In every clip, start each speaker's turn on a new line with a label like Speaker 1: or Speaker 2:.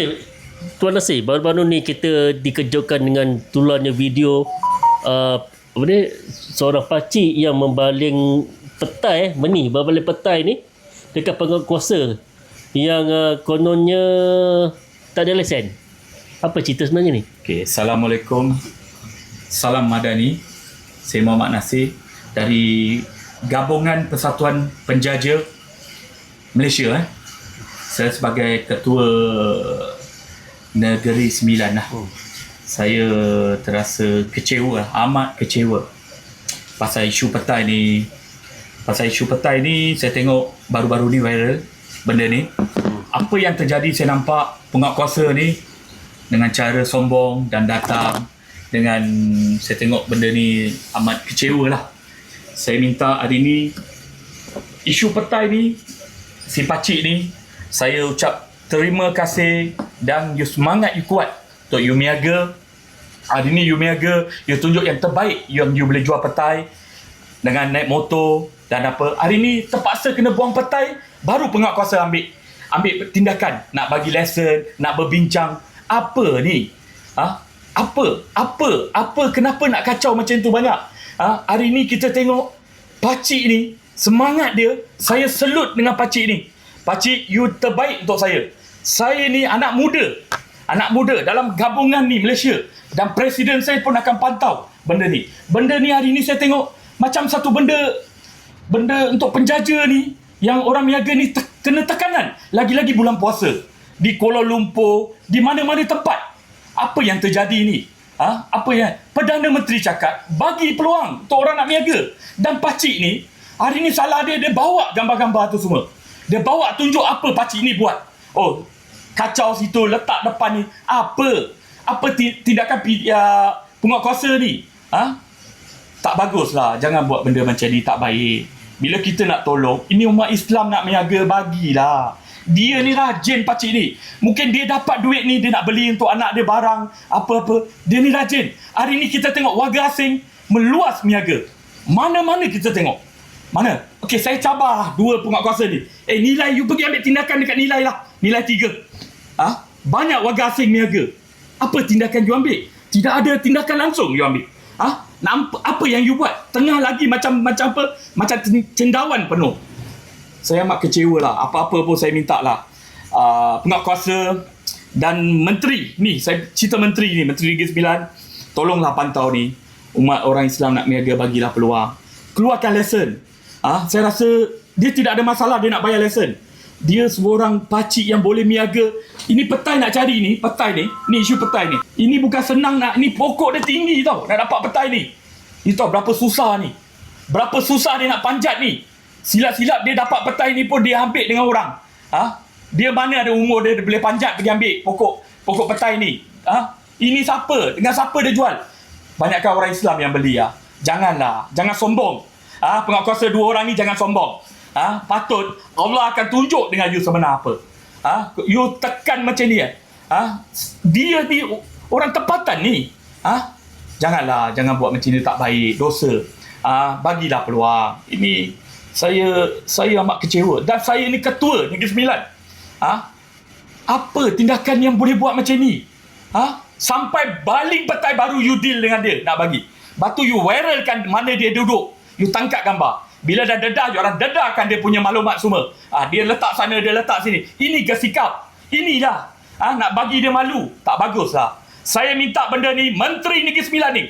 Speaker 1: Okey, Tuan Nasir, baru-baru ni kita dikejutkan dengan tularnya video uh, apa ni, seorang pakcik yang membaling petai, eh, meni, berbaling petai ni dekat penguasa yang uh, kononnya tak ada lesen. Apa cerita sebenarnya ni?
Speaker 2: Okay, Assalamualaikum. Salam Madani. Saya Muhammad Nasir dari Gabungan Persatuan Penjaja Malaysia. Eh. Saya sebagai Ketua Negeri Sembilan lah. Saya terasa kecewa, amat kecewa pasal isu petai ni. Pasal isu petai ni, saya tengok baru-baru ni viral benda ni. Apa yang terjadi saya nampak penguatkuasa ni dengan cara sombong dan datang dengan saya tengok benda ni amat kecewa lah. Saya minta hari ni isu petai ni si pakcik ni saya ucap terima kasih dan you semangat you kuat untuk you miaga hari ni you miaga you tunjuk yang terbaik yang you boleh jual petai dengan naik motor dan apa. Hari ni terpaksa kena buang petai baru pengat kuasa ambil ambil tindakan. Nak bagi lesson nak berbincang. Apa ni? Ha? apa? Apa? Apa? Kenapa nak kacau macam tu banyak? Ha? hari ni kita tengok pakcik ni semangat dia. Saya selut dengan pakcik ni pakcik you terbaik untuk saya. Saya ni anak muda. Anak muda dalam gabungan ni Malaysia. Dan presiden saya pun akan pantau benda ni. Benda ni hari ni saya tengok macam satu benda benda untuk penjaja ni yang orang niaga ni te- kena tekanan. Lagi-lagi bulan puasa. Di Kuala Lumpur di mana-mana tempat. Apa yang terjadi ni? Ha? apa yang Perdana Menteri cakap bagi peluang untuk orang nak niaga. Dan pakcik ni hari ni salah dia dia bawa gambar-gambar tu semua dia bawa tunjuk apa pakcik ni buat. Oh kacau situ letak depan ni. Apa? Apa ti- tindakan uh, penguatkuasa ni? Ha? tak bagus lah jangan buat benda macam ni tak baik. Bila kita nak tolong ini umat Islam nak meniaga bagilah. Dia ni rajin pakcik ni. Mungkin dia dapat duit ni dia nak beli untuk anak dia barang apa-apa. Dia ni rajin. Hari ni kita tengok warga asing meluas meniaga. Mana-mana kita tengok. Mana Okey saya cabar lah dua penguatkuasa ni. Eh nilai you pergi ambil tindakan dekat nilai lah. Nilai tiga. Ha? banyak warga asing meniaga apa tindakan you ambil? Tidak ada tindakan langsung you ambil. Ha? Nampak apa yang you buat? Tengah lagi macam macam apa? Macam cendawan penuh. Saya amat kecewa lah. Apa-apa pun saya minta lah. Uh, penguatkuasa dan menteri ni saya cerita menteri ni menteri Negeri Sembilan tolonglah pantau ni. Umat orang Islam nak meniaga bagilah peluang. Keluarkan lesson ah? Saya rasa dia tidak ada masalah dia nak bayar lesson dia seorang pakcik yang boleh miaga ini petai nak cari ni petai ni. Ni isu petai ni. Ini bukan senang nak ni pokok dia tinggi tau nak dapat petai ni. You tahu berapa susah ni. Berapa susah dia nak panjat ni. Silap-silap dia dapat petai ni pun dia ambil dengan orang. Ha? dia mana ada umur dia, dia boleh panjat pergi ambil pokok pokok petai ni. Ha? ini siapa? Dengan siapa dia jual? Banyakkan orang Islam yang beli ya janganlah. Jangan sombong ha? penguatkuasa dua orang ni jangan sombong ha? patut Allah akan tunjuk dengan you sebenar apa ha? you tekan macam ni eh? ha? dia ni orang tempatan ni ha? janganlah jangan buat macam ni tak baik dosa ha? bagilah peluang ini saya saya amat kecewa dan saya ni ketua Negeri Sembilan ha? apa tindakan yang boleh buat macam ni ha? sampai balik petai baru you deal dengan dia nak bagi batu you viralkan mana dia duduk you tangkap gambar. Bila dah dedah you orang dedahkan dia punya maklumat semua. Ha, dia letak sana dia letak sini. Ini ke sikap inilah. Ha, nak bagi dia malu. Tak bagus lah saya minta benda ni Menteri Negeri Sembilan ni.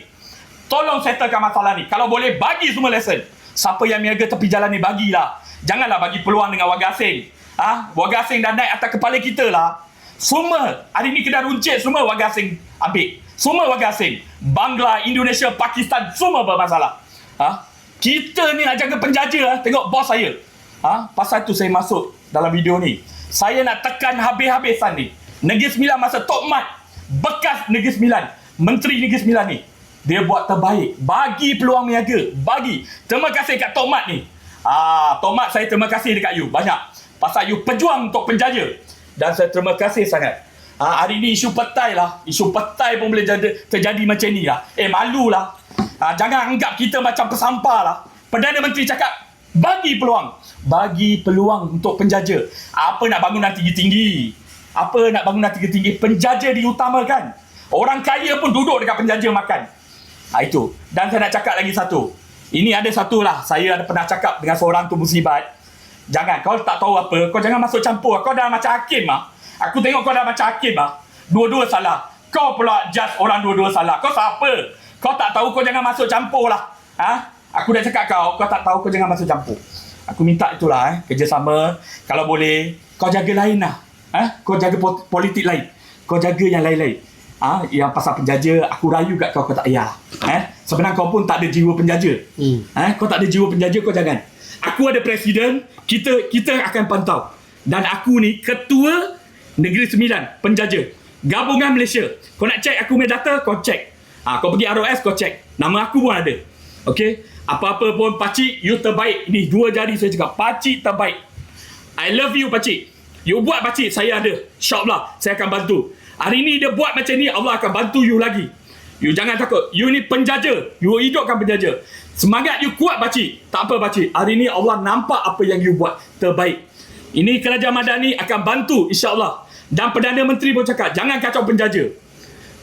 Speaker 2: Tolong settlekan masalah ni. Kalau boleh bagi semua lesson siapa yang niaga tepi jalan ni bagilah. Janganlah bagi peluang dengan warga asing. Ha? warga asing dah naik atas kepala kita lah. Semua hari ni kedai runcit semua warga asing ambil. Semua warga asing. Bangla, Indonesia, Pakistan semua bermasalah. Ha? Kita ni nak jaga penjaja ha? tengok bos saya. Ha? pasal tu saya masuk dalam video ni. Saya nak tekan habis-habisan ni. Negeri Sembilan masa Tok Mat bekas Negeri Sembilan Menteri Negeri Sembilan ni dia buat terbaik. Bagi peluang niaga. Bagi. Terima kasih kat Tok Mat ni. Ah Tok Mat saya terima kasih dekat you. Banyak. Pasal you pejuang untuk penjaja. Dan saya terima kasih sangat. Ah, hari ni isu petai lah. Isu petai pun boleh jadi, terjadi macam ni lah. Eh malu lah ah, jangan anggap kita macam pesampah lah Perdana Menteri cakap bagi peluang bagi peluang untuk penjaja apa nak bangunan tinggi-tinggi Apa nak bangunan tinggi-tinggi? Penjaja diutamakan. Orang kaya pun duduk dekat penjaja makan. Ha, itu. Dan saya nak cakap lagi satu. Ini ada satu lah. Saya ada pernah cakap dengan seorang tu musibat. Jangan. Kau tak tahu apa. Kau jangan masuk campur. Kau dah macam hakim lah. Aku tengok kau dah macam hakim lah. Dua-dua salah. Kau pula judge orang dua-dua salah. Kau siapa? Kau tak tahu kau jangan masuk campur lah. Ha? Aku dah cakap kau. Kau tak tahu kau jangan masuk campur. Aku minta itulah eh. Kerjasama. Kalau boleh. Kau jaga lain lah. Ha? Kau jaga po- politik lain. Kau jaga yang lain-lain. Ah, ha? yang pasal penjaja aku rayu kat kau kau tak payah. Eh, sebenarnya kau pun tak ada jiwa penjaja.
Speaker 1: Hmm.
Speaker 2: Eh, kau tak ada jiwa penjaja kau jangan. Aku ada presiden, kita kita akan pantau. Dan aku ni ketua Negeri Sembilan, penjaja. Gabungan Malaysia. Kau nak check aku punya data, kau check. Ah, kau pergi ROS kau check. Nama aku pun ada. Okay? Apa-apa pun pakcik, you terbaik. Ini dua jari saya cakap, pakcik terbaik. I love you pakcik. You buat pakcik, saya ada. InsyaAllah, saya akan bantu. Hari ni dia buat macam ni, Allah akan bantu you lagi. You jangan takut. You ni penjaja. You hidupkan penjaja. Semangat you kuat pakcik. Tak apa pakcik. Hari ni Allah nampak apa yang you buat. Terbaik. Ini kerajaan Madani akan bantu insyaAllah. Dan Perdana Menteri pun cakap, jangan kacau penjaja.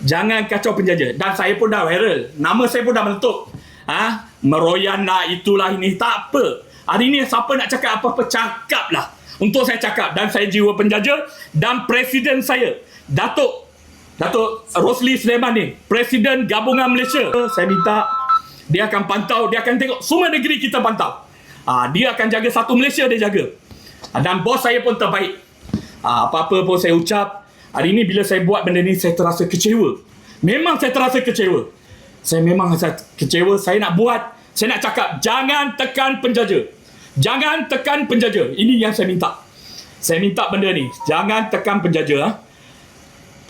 Speaker 2: Jangan kacau penjaja. Dan saya pun dah viral. Nama saya pun dah meletup. Ha? Meroyan lah, itulah ini. Tak apa. Hari ni siapa nak cakap apa-apa, cakap lah. Untuk saya cakap. Dan saya jiwa penjaja. Dan Presiden saya, Datuk Datuk Rosli Sulaiman ni, Presiden Gabungan Malaysia. Saya minta dia akan pantau, dia akan tengok semua negeri kita pantau. Ah, dia akan jaga satu Malaysia dia jaga. Ah, dan bos saya pun terbaik. Ah, apa-apa pun saya ucap, hari ini bila saya buat benda ni saya terasa kecewa. Memang saya terasa kecewa. Saya memang rasa kecewa, saya nak buat, saya nak cakap jangan tekan penjaja. Jangan tekan penjaja. Ini yang saya minta. Saya minta benda ni, jangan tekan penjaja. Ha?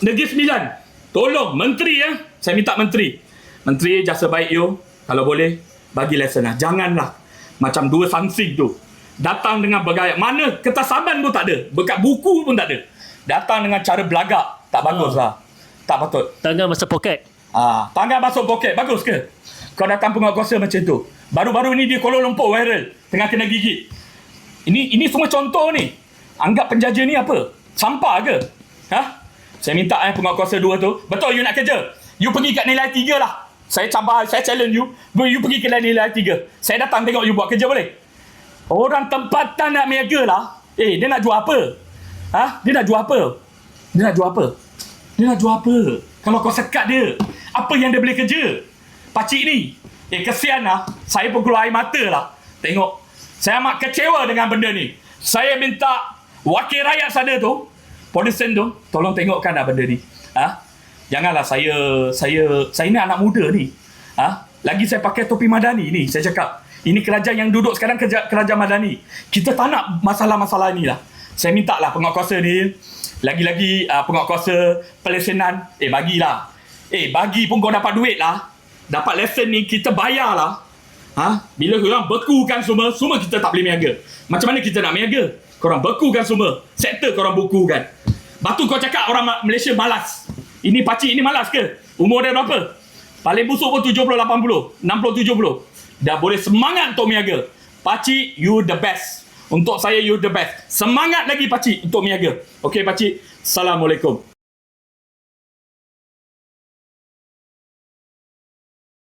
Speaker 2: Negeri Sembilan. Tolong menteri ya. Saya minta menteri. Menteri jasa baik you. Kalau boleh bagi lesson lah. Janganlah macam dua sansing tu. Datang dengan bergaya. Mana ketasaman pun tak ada. Bekat buku pun tak ada. Datang dengan cara belagak. Tak bagus lah. Tak patut.
Speaker 1: Tangan masuk poket.
Speaker 2: Ah, tangan masuk poket. Bagus ke? Kau datang penguatkuasa macam tu. Baru-baru ni di Kuala Lumpur viral. Tengah kena gigit. Ini ini semua contoh ni. Anggap penjaja ni apa? Sampah ke? Ha? Saya minta eh penguatkuasa dua tu. Betul you nak kerja. You pergi kat nilai tiga lah. Saya cabar, saya challenge you. You pergi ke nilai tiga. Saya datang tengok you buat kerja boleh? Orang tempatan nak mega lah. Eh, dia nak jual apa? Ha? Dia nak jual apa? Dia nak jual apa? Dia nak jual apa? Kalau kau sekat dia, apa yang dia boleh kerja? Pakcik ni. Eh, kesian lah. Saya pun keluar air mata lah. Tengok. Saya amat kecewa dengan benda ni. Saya minta wakil rakyat sana tu, polisen tu, tolong tengokkan lah benda ni. Ha? Janganlah saya, saya, saya ni anak muda ni. Ha? Lagi saya pakai topi madani ni, saya cakap. Ini kerajaan yang duduk sekarang kerajaan madani. Kita tak nak masalah-masalah ni lah. Saya minta lah penguatkuasa ni, lagi-lagi uh, penguatkuasa pelesenan, eh bagilah. Eh bagi pun kau dapat duit lah. Dapat lesen ni kita bayar lah. Ha? Bila korang bekukan semua, semua kita tak boleh miaga. Macam mana kita nak miaga? Korang bekukan semua. Sektor korang bekukan. Batu kau cakap orang Ma- Malaysia malas. Ini pakcik ini malas ke? Umur dia berapa? Paling busuk pun 70, 80. 60, 70. Dah boleh semangat untuk miaga. Pakcik, you the best. Untuk saya, you the best. Semangat lagi pakcik untuk miaga. Okey pakcik. Assalamualaikum.